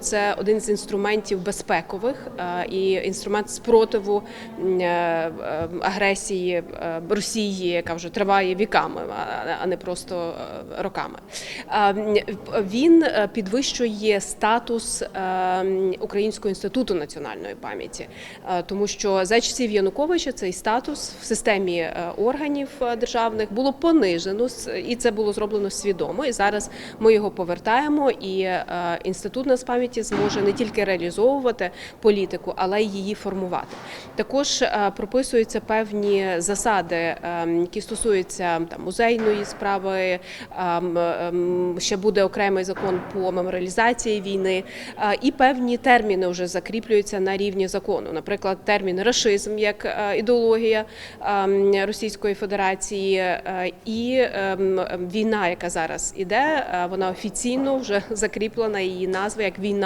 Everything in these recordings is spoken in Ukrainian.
Це один з інструментів безпекових е, і інструмент спротиву е, е, агресії Росії, яка вже триває віками, а- не просто роками. Він підвищує статус Українського інституту національної пам'яті, тому що за часів Януковича цей статус в системі органів державних було понижено і це було зроблено свідомо. І зараз ми його повертаємо, і інститут нацпам'яті зможе не тільки реалізовувати політику, але й її формувати. Також е, прописуються певні засади, е, які стосуються там музейної справи. ем, ем, Ще буде окремий закон по меморіалізації війни, е, і певні терміни вже закріплюються на рівні закону. Наприклад, термін рашизм як е, ідеологія ем, Російської Федерації і ем, ем, війна, яка зараз іде, вона офіційно вже закріплена її назва як війна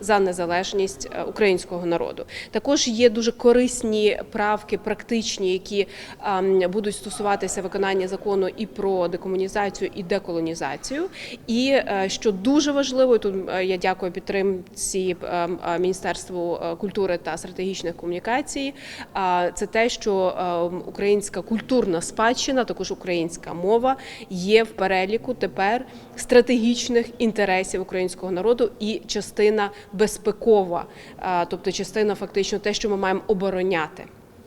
за незалежність е, українського народу. Також є дуже корисні правки, практичні, які будуть стосуватися виконання закону і про декомунізацію, і деколонізацію. І е, що дуже важливо, тут е, я дякую підтримці ем, Міністерству культури та стратегічних комунікацій. Це те, що ем, українська культурна спадщина, також українська мова є в переліку тепер стратегічних інтересів українського народу і частина безпекова, тобто частина фактично те, що ми маємо обороняти.